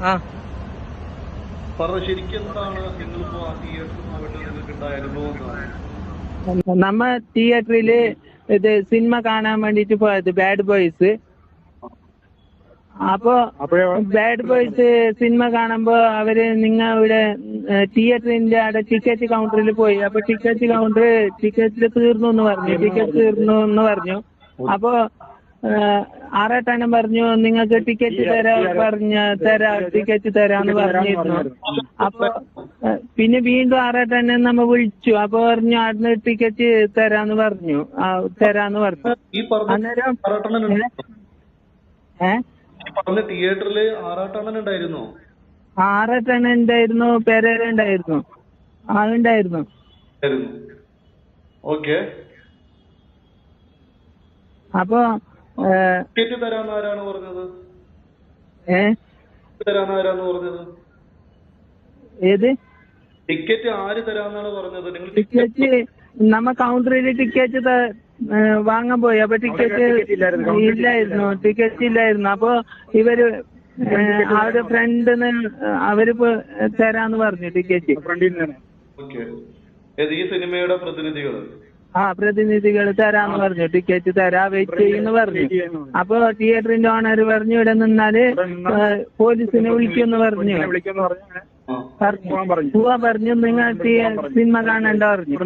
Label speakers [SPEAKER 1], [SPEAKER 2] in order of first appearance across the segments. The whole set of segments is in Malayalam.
[SPEAKER 1] ആ.
[SPEAKER 2] ശരിക്കും എന്താണ് നിങ്ങളിപ്പോ ആ തിയേറ്ററിൽ പോയിട്ട് നിങ്ങൾക്ക് ഉണ്ടായ അനുഭവം എന്താണ്
[SPEAKER 1] നമ്മ തിയേറ്ററിൽ ഇത് സിനിമ കാണാൻ വേണ്ടിട്ട് പോയത് ബാഡ് ബോയ്സ് അപ്പോ ബാഡ് ബോയ്സ് സിനിമ കാണുമ്പോ അവർ നിങ്ങ ഇവിടെ തിയേറ്ററിന്റെ അവിടെ ടിക്കറ്റ് കൗണ്ടറിൽ പോയി. അപ്പൊ ടിക്കറ്റ് കൗണ്ടർ ടിക്കറ്റ് തീർന്നു എന്ന് പറഞ്ഞു. ടിക്കറ്റ് തീർന്നു എന്ന് പറഞ്ഞു. അപ്പൊ ആറാട്ടണ്ണൻ പറഞ്ഞു നിങ്ങൾക്ക് ടിക്കറ്റ് തരാ പറഞ്ഞ തരാ ടിക്കറ്റ് തരാന്ന് പറഞ്ഞിരുന്നു. അപ്പൊ പിന്നെ വീണ്ടും ആറേട്ടാനെ നമ്മ വിളിച്ചു. അപ്പൊ പറഞ്ഞു അവിടുന്ന് ടിക്കറ്റ് തരാന്ന് പറഞ്ഞു. തരാന്ന് പറഞ്ഞു. അന്നേരം ഏഹ്
[SPEAKER 2] തിയേറ്ററിൽ ആറാട്ടണ്ണൻ ഉണ്ടായിരുന്നോ?
[SPEAKER 1] ഉണ്ടായിരുന്നു പെരേര ഉണ്ടായിരുന്നു. ആ ഉണ്ടായിരുന്നു.
[SPEAKER 2] ആയിരുന്നു ഓക്കെ.
[SPEAKER 1] അപ്പൊ
[SPEAKER 2] ടിക്കറ്റ് തരാന്ന് ആരാണ് പറഞ്ഞത്. തരാന്ന് ആരാന്ന് പറഞ്ഞത്.
[SPEAKER 1] ഏത്?
[SPEAKER 2] ടിക്കറ്റ് ആര് തരാന്നാണ് പറഞ്ഞത്? നിങ്ങൾ
[SPEAKER 1] ടിക്കറ്റ് നമ്മ കൗണ്ടറിൽ ടിക്കറ്റ് വാങ്ങാൻ പോയി. അപ്പൊ ടിക്കറ്റ് ഇല്ലായിരുന്നു. ടിക്കറ്റ് ഇല്ലായിരുന്നു. അപ്പൊ ഇവർ അവരുടെ ഫ്രണ്ടിന് അവർ തരാന്ന് പറഞ്ഞു ടിക്കറ്റ്.
[SPEAKER 2] ഈ സിനിമയുടെ പ്രതിനിധികൾ
[SPEAKER 1] ആ പ്രതിനിധികൾ തരാന്ന് പറഞ്ഞു. ടിക്കറ്റ് തരാ വെയിറ്റ് ചെയ്യുന്നു പറഞ്ഞു. അപ്പൊ തിയേറ്ററിന്റെ ഓണർ പറഞ്ഞു ഇവിടെ നിന്നാൽ പോലീസിനെ വിളിക്കുമെന്ന് പറഞ്ഞു.
[SPEAKER 3] പോവാ പറഞ്ഞു
[SPEAKER 1] പറഞ്ഞു. പോവാൻ നിങ്ങൾ സിനിമ കാണണ്ട പറഞ്ഞു.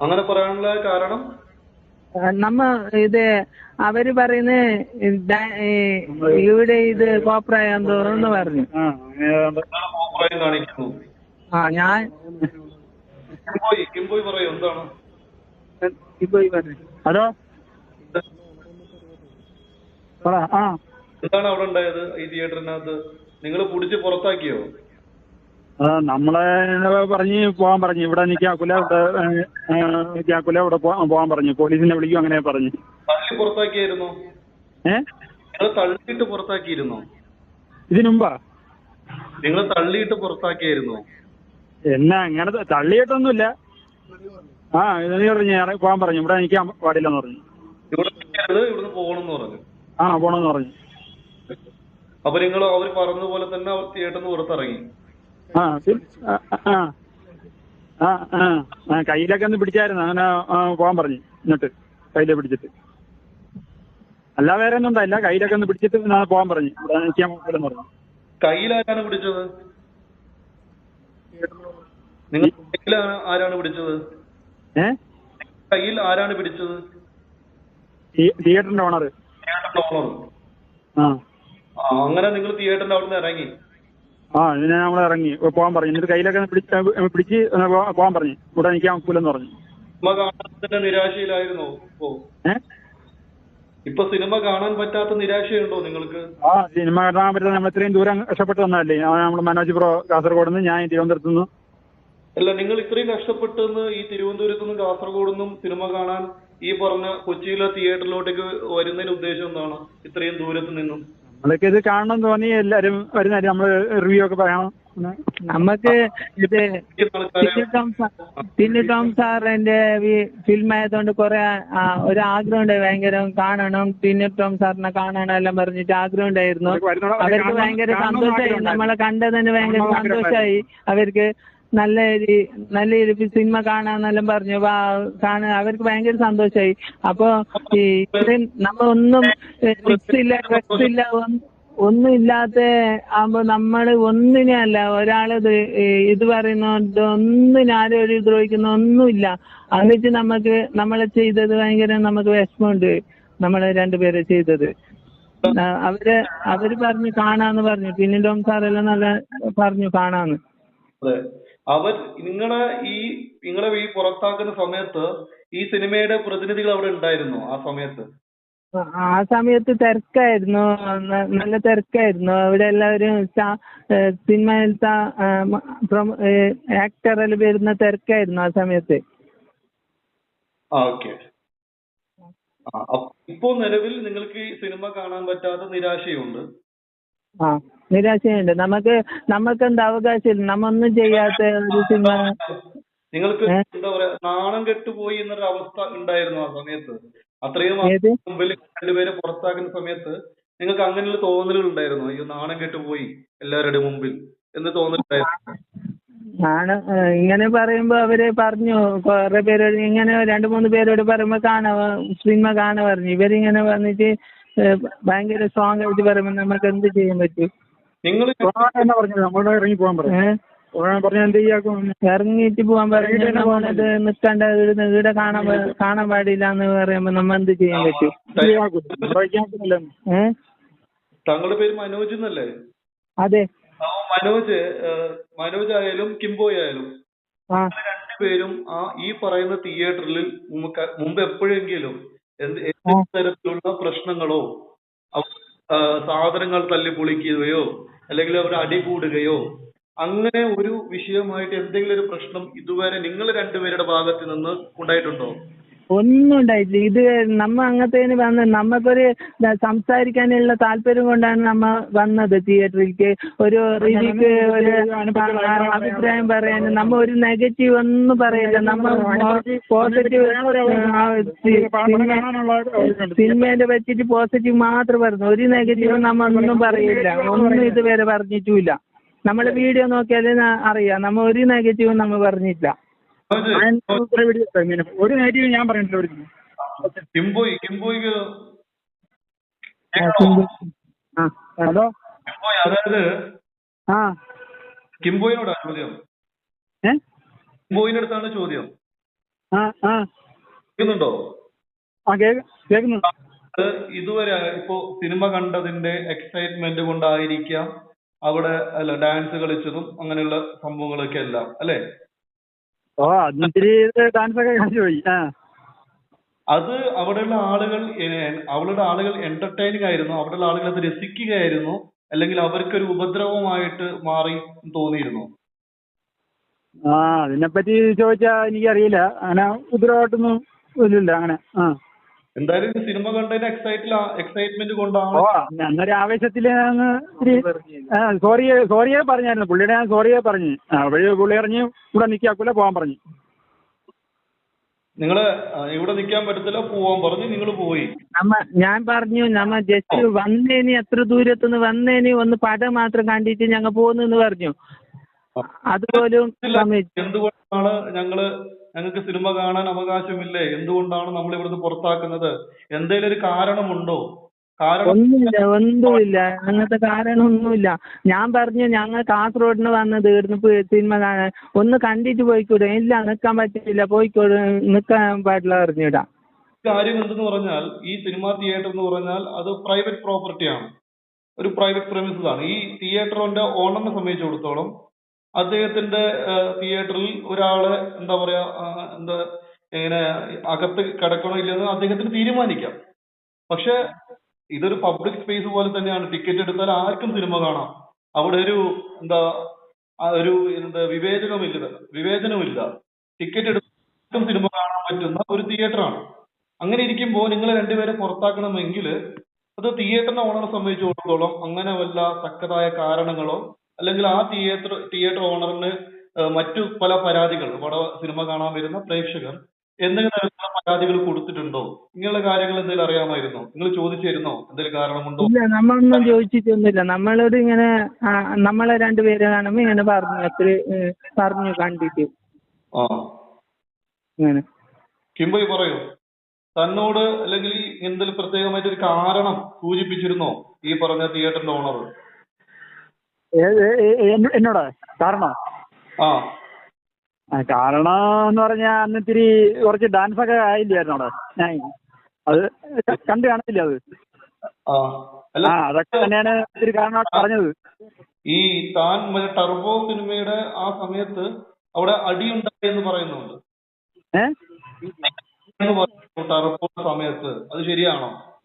[SPEAKER 2] അങ്ങനെ പറയാനുള്ള കാരണം?
[SPEAKER 1] നമ്മ ഇത് അവർ പറയുന്ന ഇവിടെ ഇത് കോപ്രായം തോന്നുന്നു പറഞ്ഞു.
[SPEAKER 3] ആ
[SPEAKER 1] ഞാൻ
[SPEAKER 3] ഹലോ? പറ ആ.
[SPEAKER 2] എന്താണ് അവിടെ ഉണ്ടായത് ഈ തിയേറ്ററിനകത്ത്? നിങ്ങൾ പിടിച്ച് പുറത്താക്കിയോ?
[SPEAKER 3] ആ, നമ്മളെ പറഞ്ഞ് പോകാൻ പറഞ്ഞു. ഇവിടെ നിൽക്കാക്കുല ഇവിടെ നിൽക്കാക്കുല ഇവിടെ പോകാൻ പറഞ്ഞു. പോലീസിനെ വിളിക്കും അങ്ങനെ പറഞ്ഞു.
[SPEAKER 2] തള്ളി പുറത്താക്കിയായിരുന്നോ?
[SPEAKER 3] ഏ?
[SPEAKER 2] തള്ളിയിട്ട് പുറത്താക്കിയിരുന്നോ?
[SPEAKER 3] ഇതിനുമ്പാ
[SPEAKER 2] നിങ്ങൾ തള്ളിയിട്ട് പുറത്താക്കിയായിരുന്നോ?
[SPEAKER 3] എന്നാ അങ്ങനെ തള്ളിയിട്ടൊന്നുമില്ല. ആ ഇതെന്ന് പറഞ്ഞു ഞാൻ പോകാൻ പറഞ്ഞു. ഇവിടെ എനിക്ക് പാടില്ലെന്ന് പറഞ്ഞു.
[SPEAKER 2] ഇവിടുന്ന് പോകണമെന്ന് പറഞ്ഞു.
[SPEAKER 3] ആ പോണെന്ന് പറഞ്ഞു.
[SPEAKER 2] അപ്പൊ നിങ്ങൾ അവർ പോലെ തന്നെ അവർ പുറത്തിറങ്ങി.
[SPEAKER 3] ആ ആ ആ കയ്യിലൊക്കെ ഒന്ന് പിടിച്ചായിരുന്നു. അങ്ങനെ പോകാൻ പറഞ്ഞു. എന്നിട്ട് കയ്യിലെ പിടിച്ചിട്ട്. അല്ല വേറെ ഒന്നും ഉണ്ടായില്ല. കയ്യിലൊക്കെ ഒന്ന് പിടിച്ചിട്ട് പോകാൻ പറഞ്ഞു. ഇവിടെ നിൽക്കാൻ പറഞ്ഞു.
[SPEAKER 2] കയ്യിലാരാണ് പിടിച്ചത്? നിങ്ങൾ കയ്യിലാണ് ആരാണ് പിടിച്ചത്?
[SPEAKER 3] ഏ?
[SPEAKER 2] കയ്യിൽ ആരാണ് പിടിച്ചത്?
[SPEAKER 3] തിയേറ്ററിന്റെ ഓണർ
[SPEAKER 2] തിയേറ്ററിന്റെ ഓണർ
[SPEAKER 3] ആ.
[SPEAKER 2] അങ്ങനെ നിങ്ങൾ തിയേറ്ററിന്റെ അവിടുന്ന് ഇറങ്ങി.
[SPEAKER 3] ആ പിന്നെ നമ്മൾ ഇറങ്ങി. പോകാൻ പറഞ്ഞു. എന്നിട്ട് കയ്യിലൊക്കെ പിടിച്ച് പിടിച്ച് പോകാൻ പറഞ്ഞു. ഇവിടെ നിൽക്കാൻ ഒക്കില്ലെന്ന് പറഞ്ഞു.
[SPEAKER 2] നിരാശയിലായിരുന്നോ? ഇപ്പോ സിനിമ കാണാൻ പറ്റാത്ത നിരാശയുണ്ടോ നിങ്ങൾക്ക്?
[SPEAKER 3] ആ സിനിമ കാണാൻ പറ്റാതെ നമ്മൾ ഇത്രയും ദൂരം കഷ്ടപ്പെട്ട് വന്നതല്ലേ? നമ്മൾ മനോജ് പ്രോ കാസർഗോഡ് നിന്ന് ഞാൻ തിരുവനന്തപുരത്ത് നിന്ന്.
[SPEAKER 2] അല്ല നിങ്ങൾ ഇത്രയും കഷ്ടപ്പെട്ടെന്ന് ഈ തിരുവനന്തപുരത്ത് നിന്നും കാസർഗോഡ് നിന്നും സിനിമ കാണാൻ ഈ പറഞ്ഞ കൊച്ചിയിലെ തിയേറ്ററിലോട്ടേക്ക് വരുന്നതിന് ഉദ്ദേശം എന്താണ്? ഇത്രയും ദൂരത്ത് നിന്നും.
[SPEAKER 3] നമ്മളൊക്കെ ഇത് കാണണം തോന്നി എല്ലാരും വരുന്നതായിട്ട് നമ്മൾ റിവ്യൂ ഒക്കെ പറയണം.
[SPEAKER 1] നമുക്ക് ഇത് ടിന്നു ടോം സാറിന്റെ ഫിലിം ആയതുകൊണ്ട് കുറെ ഒരു ആഗ്രഹം ഉണ്ട് ഭയങ്കര കാണണം ടിന്നു ടോം സാറിനെ കാണണം എല്ലാം പറഞ്ഞിട്ട് ആഗ്രഹം ഉണ്ടായിരുന്നു
[SPEAKER 3] അവർക്ക്
[SPEAKER 1] ഭയങ്കര സന്തോഷമായി നമ്മളെ കണ്ടതിന് ഭയങ്കര സന്തോഷമായി അവർക്ക് നല്ല ഒരു നല്ല ഒരു സിനിമ കാണാന്നെല്ലാം പറഞ്ഞു. കാണാൻ അവർക്ക് ഭയങ്കര സന്തോഷമായി അപ്പൊ ഈ നമ്മളൊന്നും നമ്മ ഒന്നും മിക്സ് ഇല്ല ഇല്ല ഒന്നും ഒന്നും നമ്മൾ ആകുമ്പോ നമ്മൾ ഒന്നിനെ അല്ല ഒരാളത് ഈ ഇത് പറയുന്നത് ഒന്നിനും ആരും ഒരു ദ്രോഹിക്കുന്ന ഒന്നുമില്ല. എന്നിട്ട് നമുക്ക് നമ്മളെ ചെയ്തത് ഭയങ്കര നമുക്ക് വിഷമമുണ്ട് നമ്മളെ രണ്ടുപേരെ ചെയ്തത്. അവർ അവർ പറഞ്ഞു കാണാന്ന് പറഞ്ഞു. പിന്നെ ഡോം സാറെല്ലാം നല്ല പറഞ്ഞു കാണാന്ന്.
[SPEAKER 2] അവർ നിങ്ങളെ ഈ നിങ്ങളെ ഈ പുറത്താക്കുന്ന സമയത്ത് ഈ സിനിമയുടെ പ്രതിനിധികൾ അവിടെ ഉണ്ടായിരുന്നു ആ സമയത്ത്.
[SPEAKER 1] ആ- ആ സമയത്ത് തിരക്കായിരുന്നു. നല്ല തിരക്കായിരുന്നു. അവിടെ എല്ലാവരും സിനിമയിലത്തെ ആക്ടറെല്ലാം വരുന്ന തിരക്കായിരുന്നു ആ സമയത്ത്.
[SPEAKER 2] ഇപ്പോ നിലവിൽ നിങ്ങൾക്ക് സിനിമ കാണാൻ പറ്റാത്ത നിരാശയുണ്ട്?
[SPEAKER 1] ആ നിരാശയുണ്ട്. നമുക്ക് നമുക്ക് എന്താ അവകാശമില്ല. നമ്മ ഒന്നും ചെയ്യാത്ത ഒരു സിനിമ.
[SPEAKER 2] നിങ്ങൾക്ക് എന്താ പറയാ നാണം കെട്ടുപോയി എന്നൊരു അവസ്ഥ ഉണ്ടായിരുന്നു ആ സമയത്ത്. അത്രയും? മുമ്പിൽ രണ്ടുപേരെ പുറത്താക്കുന്ന സമയത്ത് നിങ്ങൾക്ക് അങ്ങനെയുള്ള തോന്നലുകൾ ഉണ്ടായിരുന്നു? അയ്യോ നാണം കെട്ടുപോയി എല്ലാവരുടെ മുമ്പിൽ എന്ന് തോന്നലുണ്ടായിരുന്നു?
[SPEAKER 1] നാണം ഇങ്ങനെ പറയുമ്പോ അവർ പറഞ്ഞു കുറെ പേരോട് ഇങ്ങനെ രണ്ടു മൂന്ന് പേരോട് പറയുമ്പോ കാണാ സിനിമ കാണാൻ പറഞ്ഞു. ഇവരിങ്ങനെ വന്നിട്ട് ഭയങ്കര സ്ട്രോങ് ആയിട്ട് പറയുമ്പോ നമുക്ക് എന്ത് ചെയ്യാൻ പറ്റും?
[SPEAKER 2] നിങ്ങൾ
[SPEAKER 3] പറഞ്ഞത് നമ്മളോട് ഇറങ്ങി പോകാൻ പറഞ്ഞു പറഞ്ഞാൽ എന്ത് ചെയ്യാക്കും
[SPEAKER 1] ഇറങ്ങിയിട്ട് പോകാൻ പറഞ്ഞു പോണത് നിക്കണ്ട ഇവിടെ ഇവിടെ കാണാൻ കാണാൻ പാടില്ല എന്ന് പറയുമ്പോ നമ്മ എന്ത് ചെയ്യാൻ പറ്റും?
[SPEAKER 2] താങ്കളുടെ പേര് മനോജ് എന്നല്ലേ?
[SPEAKER 1] അതെ.
[SPEAKER 2] മനോജ് മനോജ് ആയാലും കിംബോയ് ആയാലും രണ്ടുപേരും ആ ഈ പറയുന്ന തിയേറ്ററിൽ മുമ്പ് എപ്പോഴെങ്കിലും എന്ത് തരത്തിലുള്ള പ്രശ്നങ്ങളോ സാധനങ്ങൾ തല്ലി പൊളിക്കുകയോ അല്ലെങ്കിൽ അവർ അടി കൂടുകയോ അങ്ങനെ ഒരു വിഷയമായിട്ട് എന്തെങ്കിലും ഒരു പ്രശ്നം ഇതുവരെ നിങ്ങൾ രണ്ടുപേരുടെ ഭാഗത്ത് നിന്ന് ഉണ്ടായിട്ടുണ്ടോ?
[SPEAKER 1] ഒന്നും ഉണ്ടായിട്ടില്ല. ഇത് നമ്മ അങ്ങനത്തേന് വന്ന് നമ്മക്കൊരു സംസാരിക്കാനുള്ള താല്പര്യം കൊണ്ടാണ് നമ്മ വന്നത് തിയേറ്ററിലേക്ക് ഒരു റിവ്യൂക്ക് ഒരു അഭിപ്രായം പറയാൻ നമ്മ ഒരു നെഗറ്റീവ് ഒന്നും പറയില്ല. നമ്മ പോസിറ്റീവ് സിനിമേനെ പറ്റിയിട്ട് പോസിറ്റീവ് മാത്രം പറഞ്ഞു. ഒരു നെഗറ്റീവ് നമ്മ ഒന്നും പറയില്ല. ഒന്നും ഇതുവരെ പറഞ്ഞിട്ടുമില്ല. നമ്മളെ വീഡിയോ നോക്കിയാൽ അറിയാം. നമ്മൾ ഒരു നെഗറ്റീവും നമ്മൾ പറഞ്ഞിട്ടില്ല
[SPEAKER 2] മനോജ്
[SPEAKER 3] ഒരു നെഗറ്റീവ് ഞാൻ പറഞ്ഞിട്ടില്ല
[SPEAKER 2] കിംബോയ് കിംബോയ്ക്ക്
[SPEAKER 3] ഹലോ?
[SPEAKER 2] കിംബോയ് അതായത്
[SPEAKER 3] ആ.
[SPEAKER 2] കിംബോയിനോടാ ചോദ്യം? കേൾക്കുന്നുണ്ടോ? ഇതുവരെ ഇപ്പോ സിനിമ കണ്ടതിന്റെ എക്സൈറ്റ്മെന്റ് കൊണ്ടായിരിക്കാം അവിടെ അല്ല ഡാൻസ് കളിച്ചതും അങ്ങനെയുള്ള സംഭവങ്ങളൊക്കെ എല്ലാം അല്ലേ?
[SPEAKER 3] ഓ ഡാൻസ് ഒക്കെ കളിച്ചു പോയി
[SPEAKER 2] അത് അവിടെയുള്ള ആളുകൾ അവളുടെ ആളുകൾ എന്റർടൈനിങ് ആയിരുന്നു അവിടെയുള്ള ആളുകൾ അത് രസിക്കുകയായിരുന്നു അല്ലെങ്കിൽ അവർക്ക് ഒരു ഉപദ്രവമായിട്ട് മാറി തോന്നിയിരുന്നു?
[SPEAKER 3] ആ അതിനെപ്പറ്റി ചോദിച്ചാ എനിക്കറിയില്ല. അങ്ങനെ ഉപദ്രവമായിട്ടൊന്നും ഇല്ലല്ലോ അങ്ങനെ ആ.
[SPEAKER 2] എന്തായാലും ഈ സിനിമ കണ്ടതിന്റെ എക്സൈറ്റിൽ എക്സൈറ്റ്മെന്റ് കൊണ്ടാണ്.
[SPEAKER 3] ഓ അന്നൊരു ആവേശത്തിൽ ഞാൻ ഇത്തിരി ആ സോറിയെ സോറിയെ പറഞ്ഞായിരുന്നു. പുള്ളിയുടെ ഞാൻ സോറിയെ പറഞ്ഞു. ആ വഴി പുള്ളി ഇറങ്ങി ഇവിടെ നിൽക്കാക്കൂല പോകാൻ പറഞ്ഞു.
[SPEAKER 2] നിങ്ങൾ ഇവിടെ നിൽക്കാൻ പറ്റത്തില്ല പോവാൻ പറഞ്ഞു നിങ്ങൾ പോയി.
[SPEAKER 1] നമ്മ ഞാൻ പറഞ്ഞു നമ്മ ജസ്റ്റ് വന്നേനി എത്ര ദൂരത്തുനിന്ന് വന്നേനി ഒന്ന് പടം മാത്രം കണ്ടിട്ട് ഞങ്ങൾ പോകുന്നെന്ന് പറഞ്ഞു. അതുപോലും.
[SPEAKER 2] എന്തുകൊണ്ടാണ് ഞങ്ങൾ ഞങ്ങൾക്ക് സിനിമ കാണാൻ അവകാശമില്ലേ? എന്തുകൊണ്ടാണ് നമ്മൾ ഇവിടുന്ന് പുറത്താക്കുന്നത്? എന്തെങ്കിലും ഒരു കാരണമുണ്ടോ? കാരണം
[SPEAKER 1] ഒന്നുമില്ല ഒന്നുമില്ല. അങ്ങനത്തെ കാരണമൊന്നുമില്ല. ഞാൻ പറഞ്ഞു ഞങ്ങൾ കാസർഗോഡിന് വന്നത് ഇവിടുന്ന് സിനിമ കാണാൻ. ഒന്ന് കണ്ടിട്ട് പോയിക്കൂടെ? ഇല്ല നിൽക്കാൻ പറ്റില്ല പോയിക്കോട് നിൽക്കാൻ പാടില്ല പറഞ്ഞിടാ
[SPEAKER 2] കാര്യം എന്തെന്ന് പറഞ്ഞാൽ ഈ സിനിമാ തിയേറ്റർ എന്ന് പറഞ്ഞാൽ അത് പ്രൈവറ്റ് പ്രോപ്പർട്ടിയാണ്. ഒരു പ്രൈവറ്റ് പ്രമിസസ് ആണ്. ഈ തിയേറ്ററിന്റെ ഓണറിനെ സംബന്ധിച്ചിടത്തോളം അദ്ദേഹത്തിന്റെ തിയേറ്ററിൽ ഒരാൾ എന്താ പറയാ എന്താ ഇങ്ങനെ അകത്ത് കിടക്കണോ ഇല്ലെന്ന് അദ്ദേഹത്തിന് തീരുമാനിക്കാം. പക്ഷെ ഇതൊരു പബ്ലിക് സ്പേസ് പോലെ തന്നെയാണ്. ടിക്കറ്റ് എടുത്താൽ ആർക്കും സിനിമ കാണാം. അവിടെ ഒരു എന്താ ഒരു എന്താ വിവേചനമില്ല വിവേചനമില്ല ടിക്കറ്റ് എടുത്തും സിനിമ കാണാൻ പറ്റുന്ന ഒരു തിയേറ്ററാണ് അങ്ങനെ ഇരിക്കുമ്പോൾ നിങ്ങൾ രണ്ടുപേരെ പുറത്താക്കണമെങ്കിൽ അത് തിയേറ്ററിന്റെ ഓണറെ സംബന്ധിച്ചിടത്തോളം അങ്ങനെ വല്ല തക്കതായ കാരണങ്ങളോ അല്ലെങ്കിൽ ആ തിയേറ്റർ തിയേറ്റർ ഓണറിന് മറ്റു പല പരാതികൾ ഇവിടെ സിനിമ കാണാൻ വരുന്ന പ്രേക്ഷകർ എന്തെങ്കിലും തരത്തിലുള്ള പരാതികൾ കൊടുത്തിട്ടുണ്ടോ? ഇങ്ങനെയുള്ള കാര്യങ്ങൾ എന്തെങ്കിലും അറിയാമായിരുന്നോ? നിങ്ങൾ ചോദിച്ചിരുന്നോ? എന്തെങ്കിലും കാരണമുണ്ടോ?
[SPEAKER 1] ഇല്ല നമ്മളൊന്നും ചോദിച്ചിട്ടൊന്നുമില്ല. നമ്മളോട് ഇങ്ങനെ നമ്മളെ രണ്ടുപേരെ കാണുമ്പോ ഇങ്ങനെ പറഞ്ഞു അത്ര പറഞ്ഞു കണ്ടിട്ട്.
[SPEAKER 2] ആ. പറയൂ. തന്നോട് അല്ലെങ്കിൽ എന്തെങ്കിലും പ്രത്യേകമായിട്ട് ഒരു കാരണം സൂചിപ്പിച്ചിരുന്നോ? ഈ പറഞ്ഞ തിയേറ്ററിന്റെ ഓണർ
[SPEAKER 3] എന്നോട്? കാരണം? കാരണം എന്ന് പറഞ്ഞാൽ അന്ന് ഇത്തിരി കുറച്ച് ഡാൻസ് ഒക്കെ ആയില്ലായിരുന്നു അവിടെ? ഞാൻ അത് കണ്ടു കാണില്ല അത്.
[SPEAKER 2] ആ.
[SPEAKER 3] അതൊക്കെ തന്നെയാണ് ഇത്തിരി കാരണം പറഞ്ഞത്.
[SPEAKER 2] ഈ താൻ മറ്റേ ടർബോ സിനിമയുടെ ആ സമയത്ത് അവിടെ അടിയുണ്ടായി എന്ന് പറയുന്നുണ്ട്. ടർബോ സമയത്ത്. അത് ശരിയാണോ?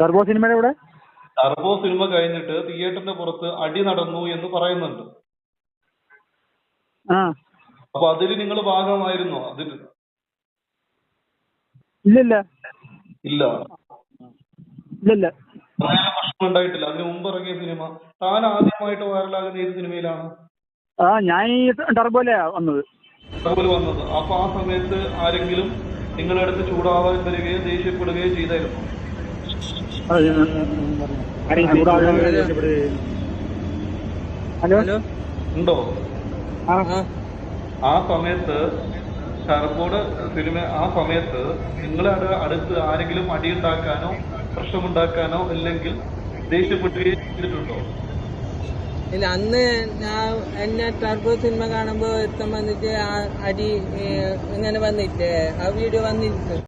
[SPEAKER 3] ടർബോ സിനിമയുടെ
[SPEAKER 2] ടർബോ സിനിമ കഴിഞ്ഞിട്ട് തിയേറ്ററിന്റെ പുറത്ത് അടി നടന്നു എന്ന് പറയുന്നുണ്ട്. അപ്പൊ അതിൽ നിങ്ങൾ ഭാഗമായിരുന്നോ? അതിൽ ഇല്ല. അങ്ങനെ പ്രശ്നം ഉണ്ടായിട്ടില്ല. അതിന് മുമ്പ് ഇറങ്ങിയ സിനിമ. താൻ ആദ്യമായിട്ട് വൈറലാകുന്ന ഏത് സിനിമയിലാണ്?
[SPEAKER 3] ആ ഞാൻ ഈ ടർബോയിലാ വന്നത്.
[SPEAKER 2] ടർബോല വന്നത്. അപ്പൊ ആ സമയത്ത് ആരെങ്കിലും നിങ്ങളുടെ അടുത്ത് ചൂടാവാൻ വരികയോ ദേഷ്യപ്പെടുകയോ ചെയ്തായിരുന്നു
[SPEAKER 3] അത് ഞാൻ, ഉം, പറഞ്ഞു. ആരെയും ചൂടാകാൻ ദേഷ്യപ്പെടുകയും. ഹലോ?
[SPEAKER 2] ഉണ്ടോ?
[SPEAKER 3] ആ.
[SPEAKER 2] ആ. സമയത്ത് ഷർബോഡ് സിനിമ ആ സമയത്ത് നിങ്ങളുടെ അടുത്ത് ആരെങ്കിലും അടി അടിയുണ്ടാക്കാനോ പ്രശ്നമുണ്ടാക്കാനോ അല്ലെങ്കിൽ ദേഷ്യപ്പെട്ടുണ്ടോ ചെയ്തിട്ടുണ്ടോ?
[SPEAKER 1] ഇല്ല അന്ന് ഞാൻ എന്നെ ടർബോ സിനിമ കാണുമ്പോ ഒരുത്തൻ വന്നിട്ട് ആ അടി ഇങ്ങനെ വന്നില്ലേ? ആ വീഡിയോ വന്നിട്ട്